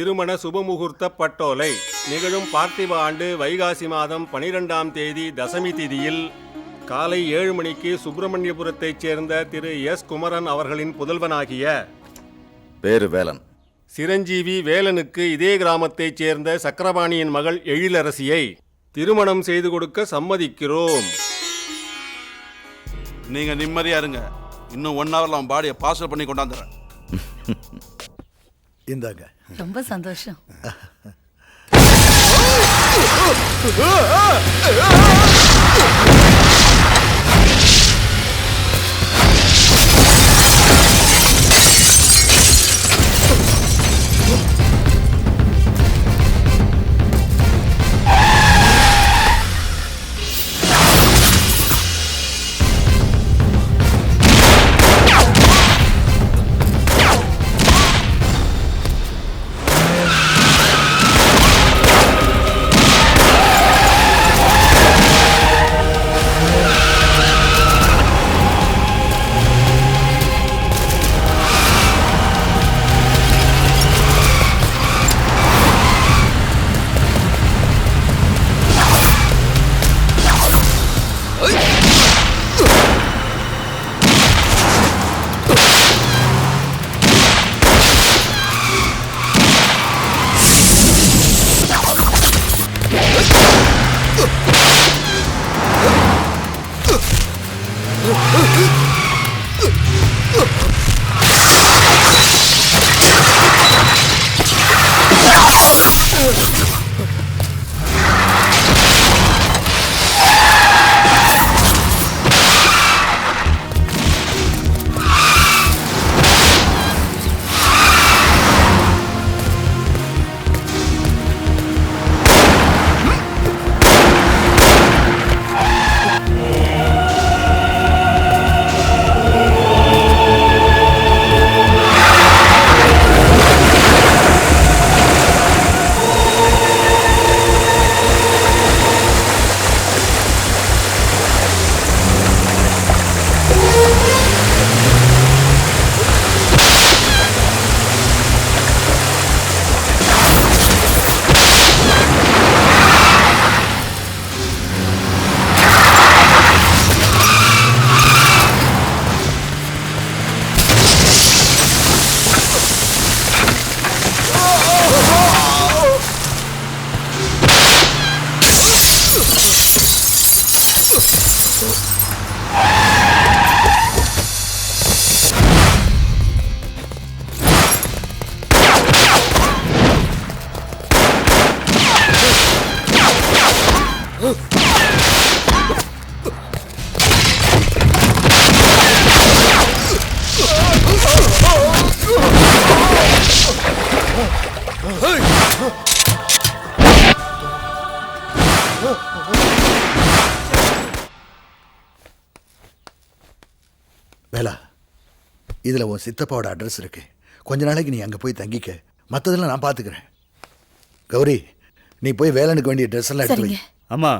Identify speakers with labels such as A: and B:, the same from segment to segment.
A: திருமண சுபமுகூர்த்த பட்டோலை நிகழும் பார்த்திப ஆண்டு வைகாசி மாதம் பனிரெண்டாம் தேதி தசமி திதியில் காலை ஏழு மணிக்கு சுப்பிரமணியபுரத்தைச் சேர்ந்த திரு எஸ் குமரன் அவர்களின் புதல்வனாகிய
B: பேரு வேலன்.
A: சிரஞ்சீவி வேலனுக்கு இதே கிராமத்தைச் சேர்ந்த சக்கரபாணியின் மகள் எழிலரசியை திருமணம் செய்து கொடுக்க சம்மதிக்கிறோம்.
C: நீங்க நிம்மதியா இருங்க. இன்னும் ஒன் ஹவர்ல அவன் பாடியை பார்சல் பண்ணி கொண்டாந்துறேன்.
D: இந்தாங்க.
E: ரொம்ப சந்தோஷம்.
D: வேலா இதில் உன் சித்தப்பாவோட அட்ரஸ் இருக்கு. கொஞ்ச நாளைக்கு நீ அங்கே போய் தங்கிக்க. மற்றதெல்லாம் நான் பார்த்துக்கிறேன் கௌரி நீ போய் வேலனுக்கு வேண்டிய ட்ரெஸ் எல்லாம் எடுத்து வை.
F: அம்மா.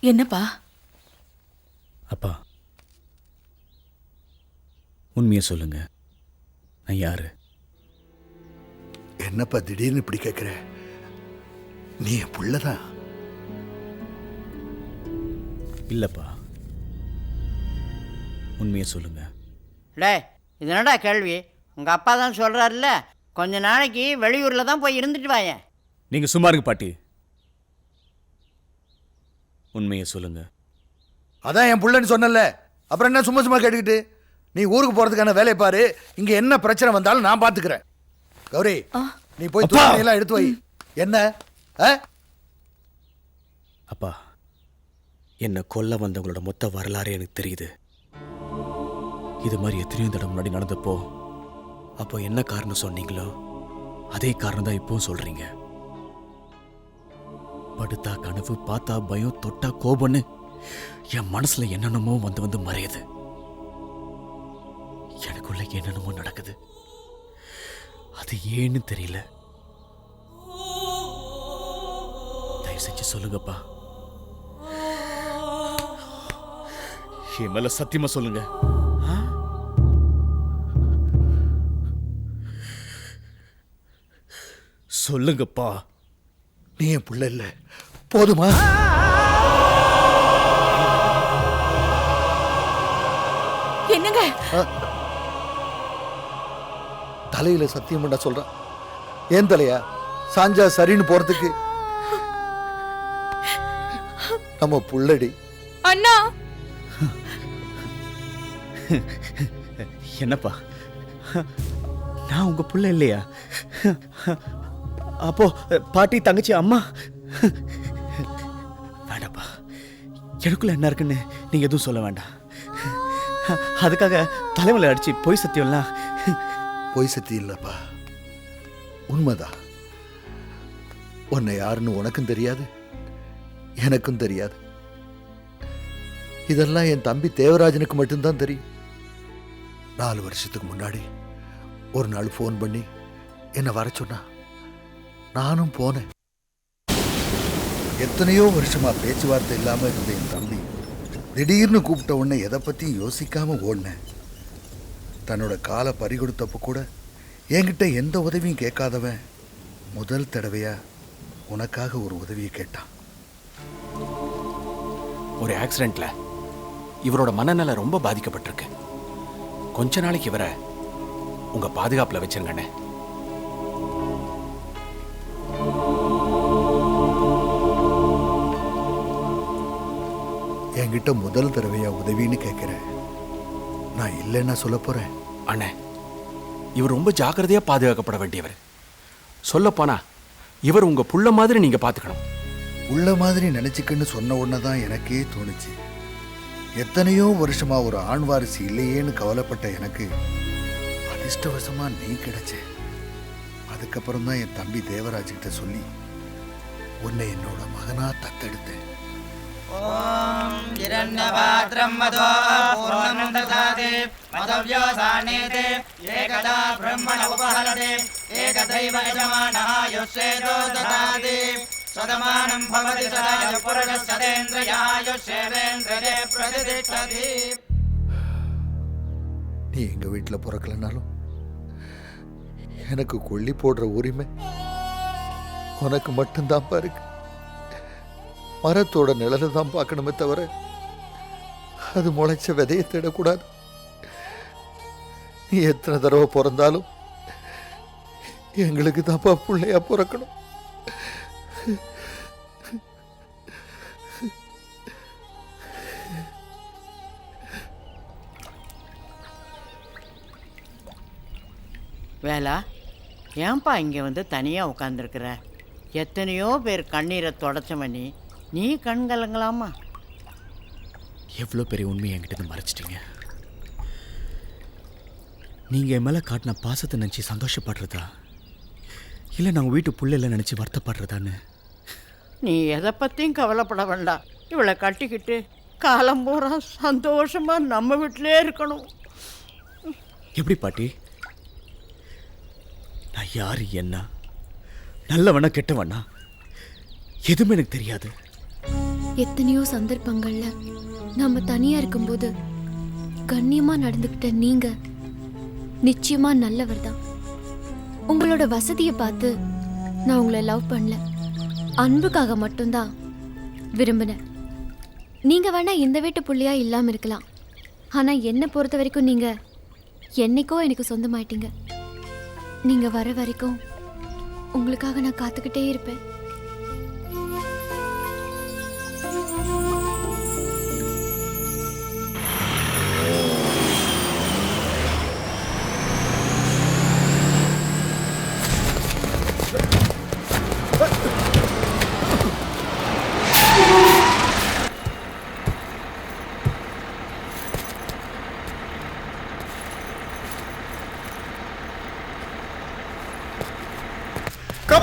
E: என்னப்பா?
F: அப்பா. உண்மையை சொல்லுங்க. நான் யாரு?
D: என்னப்பா திடீர்னு இப்படி கேட்குற நீ என் புள்ளதான்
F: இல்லப்பா. உண்மையை சொல்லுங்க.
G: டேய் இது என்னடா கேள்வி? உங்கள் அப்பா தான் சொல்கிறாருல்ல கொஞ்ச நாளைக்கு வெளியூரில் தான் போய் இருந்துட்டு வாயேன்.
F: நீங்க சும்மா இருங்க பாட்டி. உண்மையை சொல்லுங்க.
D: அதான் என் புள்ளன்னு சொன்னல அப்புறம் என்ன சும்மா சும்மா கேட்டுக்கிட்டு? நீ ஊருக்கு போகிறதுக்கான வேலையை பாரு. இங்கே என்ன பிரச்சனை வந்தாலும் நான் பார்த்துக்கிறேன் கௌரி நீ போய் எல்லாம் எடுத்து வை. என்ன? ஆ?
F: அப்பா என்னை கொல்ல வந்தவங்களோட மொத்த வரலாறு எனக்கு தெரியுது. இது மாதிரி எத்தனையோ தடவை முன்னாடி நடந்தப்போ அப்போ என்ன காரணம் சொன்னீங்களோ அதே காரணம் தான் இப்பவும் சொல்றீங்க. படுத்தா கனவு பார்த்தா பயம் தொட்டா கோபம்னு என் மனசுல என்னென்னமோ வந்து வந்து மறையுது. எனக்குள்ள என்னென்னமோ நடக்குது. அது ஏன்னு தெரியல. தயவு செஞ்சு சொல்லுங்கப்பா. என் மேல சத்தியமா சொல்லுங்க. ஆ? சொல்லுங்கப்பா.
D: நீ என் புள்ள இல்ல. போதுமா?
E: என்னங்க?
D: தலையில சத்தியம் பண்ண சொல்றான். ஏன் தலையா? சாஞ்சா சரின்னு போறதுக்கு. நம்ம புள்ளடி.
E: அண்ணா!
F: என்னப்பா? நான் உங்க புள்ள இல்லையா? அப்போ பாட்டி தங்கச்சி அம்மா? வேண்டாப்பா எனக்குள்ள என்ன இருக்குன்னு நீங்க எதுவும் சொல்ல வேண்டாம். அதுக்காக தலைமையில் அடிச்சு பொய் சத்தியம்லாம்.
D: பொய் சத்தி இல்லப்பா. உண்மைதான். உன்னை யாருன்னு உனக்கும் தெரியாது எனக்கும் தெரியாது. இதெல்லாம் என் தம்பி தேவராஜனுக்கு மட்டும்தான் தெரியும். நாலு வருஷத்துக்கு முன்னாடி ஒரு நாள் ஃபோன் பண்ணி என்னை வர சொன்னா நானும் போனேன். எத்தனையோ வருஷமா பேச்சுவார்த்தை இல்லாம இருந்த என் தம்பி திடீர்னு கூப்பிட்ட உடனே எதை பத்தியும் யோசிக்காம ஓடினேன். தன்னோட காலை பறிகொடுத்தப்போ கூட என்கிட்ட எந்த உதவியும் கேட்காதவன் முதல் தடவையா உனக்காக ஒரு உதவியை கேட்டான்.
H: ஒரு ஆக்சிடென்ட்ல இவரோட மனநல ரொம்ப பாதிக்கப்பட்டிருக்கு. கொஞ்ச நாளைக்கு இவரை உங்க பாதுகாப்புல வச்சிருங்கண்ணே.
D: என்கிட்ட முதல் தடவையா உதவின்னு கேட்கிறேன் நான் இல்லைன்னா சொல்ல போறேன்.
H: அண்ணே இவர் ரொம்ப ஜாக்கிரதையா பாதுகாக்கப்பட வேண்டியவர். சொல்ல போனா இவர் உங்க புள்ள மாதிரி நீங்க பாத்துக்கணும்.
D: உள்ள மாதிரி நினைச்சுக்கன்னு சொன்ன உடனே தான் எனக்கே தோணுச்சு. எத்தனையோ வருஷமா ஒரு ஆண் வாரிசு இல்லையேன்னு கவலைப்பட்ட எனக்கு அதிர்ஷ்டவசமா நீ கிடைச்ச. அதுக்கப்புறம் தான் என் தம்பி தேவராஜ் கிட்ட சொல்லி உன்னை என்னோட மகனா தத்தெடுத்தேன்.
G: हिरण्यपात्रं मधो पूर्णं ददाति मदव्योसानेते एकदा ब्रह्मण उपहरते एकदैव यजमानः युष्येतो ददाति सदमानं भवति सदा यः पुरुषः सदेन्द्रियायुष्येवेन्द्रिये प्रतिष्ठति
D: நீ எங்க வீட்டில் பிறக்கலனாலும் எனக்கு கொல்லி போடுற உரிமை உனக்கு மட்டும்தான் இருக்கு மரத்தோட நிழலை தான் பார்க்கணுமே தவிர அது முளைச்ச விதையை தேடக்கூடாது. நீ எத்தனை தடவை பிறந்தாலும் எங்களுக்கு தான்ப்பா பிள்ளையா பிறக்கணும்.
G: வேலா ஏன்பா இங்கே வந்து தனியாக உட்காந்துருக்குற எத்தனையோ பேர் கண்ணீரை தொடச்சவனி. நீ நீ கண் கலங்கலாமா?
F: எவ்வளோ பெரிய உண்மையை என்கிட்ட மறைச்சிட்டீங்க? நீங்கள் என் மேலே காட்டின பாசத்தை நினச்சி சந்தோஷப்படுறதா? இல்லை நான் உங்கள் வீட்டு புள்ளைல நினச்சி வருத்தப்படுறதான்னு?
G: நீ எதை பற்றியும் கவலைப்பட வேண்டாம். இவளை கட்டிக்கிட்டு காலம் பூரா சந்தோஷமாக நம்ம வீட்டிலே இருக்கணும்.
F: எப்படி பாட்டி? நான் யார் என்ன? நல்லவனா கெட்டவனா? எதுவுமே எனக்கு தெரியாது.
I: எத்தனையோ சந்தர்ப்பங்கள்ல நம்ம தனியா இருக்கும்போது கண்ணியமா நடந்துக்கிட்ட நீங்க நிச்சயமா நல்லவர் தான். உங்களோட வசதியை பார்த்து நான் உங்களை லவ் பண்ணல. அன்புக்காக மட்டும்தான் விரும்பினேன். நீங்கள் வேணால் இந்த வீட்டு புள்ளியாக இல்லாமல் இருக்கலாம். ஆனால் என்னை பொறுத்த வரைக்கும் நீங்கள் என்னைக்கோ எனக்கு சொந்தமாயிட்டீங்க. நீங்கள் வர வரைக்கும் உங்களுக்காக நான் காத்துக்கிட்டே இருப்பேன்.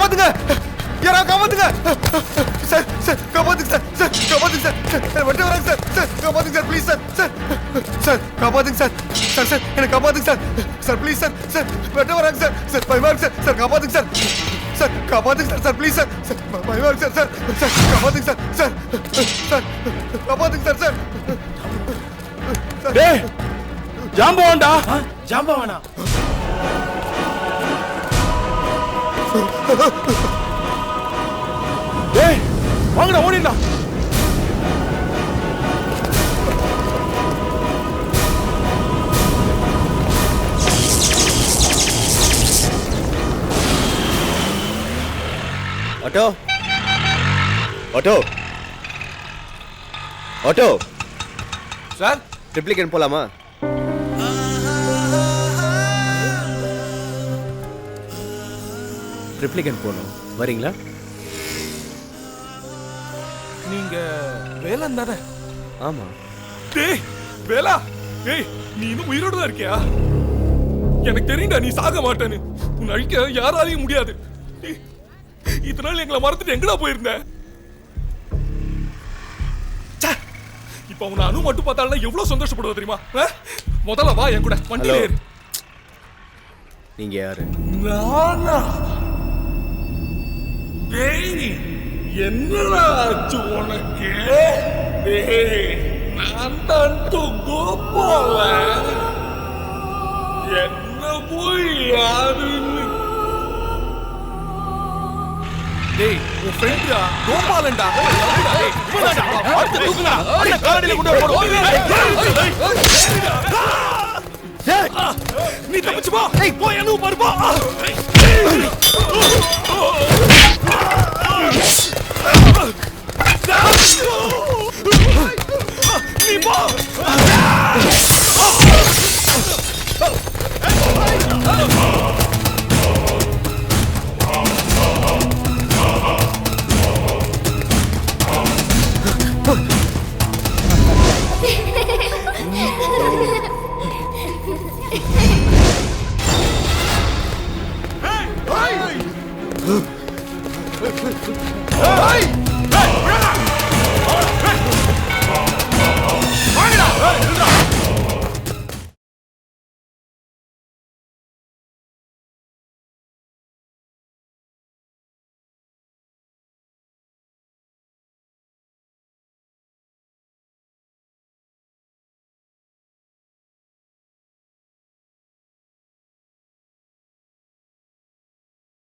D: காப்பாத்துங்க யாராவது காப்பாத்துங்க சார் சார் காப்பாத்துங்க சார் சார் காப்பாத்துங்க சார் சார் வெட்ட வராங்க சார் சார் காப்பாத்துங்க sir please sir sir sir காப்பாத்துங்க சார் சார் சார் என்ன காப்பாத்துங்க sir sir please sir sir வெட்ட வராங்க சார் சார் பயமா இருக்கு சார் சார் காப்பாத்துங்க சார் சார் காப்பாத்துங்க sir sir please sir sir பயமா இருக்கு சார் சார் சார் காப்பாத்துங்க சார் சார் சார் காப்பாத்துங்க சார் சார்
C: டேய் ஜாம்பவான்டா
F: ஜாம்பவானா
H: ஏய் வாங்கடா ஓடிடலாம்
F: auto. Auto. Auto.
H: Sir?
F: Triplicane போலாமா? ட்ரிப்ளிகேன் போகணும். வரீங்களா?
H: நீங்க வேலன் தானே?
F: ஆமா.
J: டேய் வேலா டேய் நீ இன்னும் உயிரோட தான் இருக்கியா? எனக்கு தெரியும்டா நீ சாக மாட்டேன்னு. உன்னை அழிக்க யாராலையும் முடியாது. டேய், இத்தனை நாள் எங்களை மறந்துட்டு எங்கடா போயிருந்த? இப்ப உன்னை அணு மட்டும் பார்த்தாலும் எவ்வளவு சந்தோஷப்படுவ தெரியுமா? முதல்ல வா என் கூட. வண்டியில. ஏறு.
F: நீங்க யாரு?
J: நானா? டேய் என்னடா ஆச்சு உனக்கு டேய் நான் தான் கோபால என்ன போய் யாருன்னு டேய் உன் ஃப்ரெண்டா கோபாலன்டா டேய், இவன்தான்டா. அடுத்து தூக்குடா. அப்படியே காலடியில கொண்டு போடு. நீ தப்பிச்சு போ போய் அனுப்பு பாரு போ நீ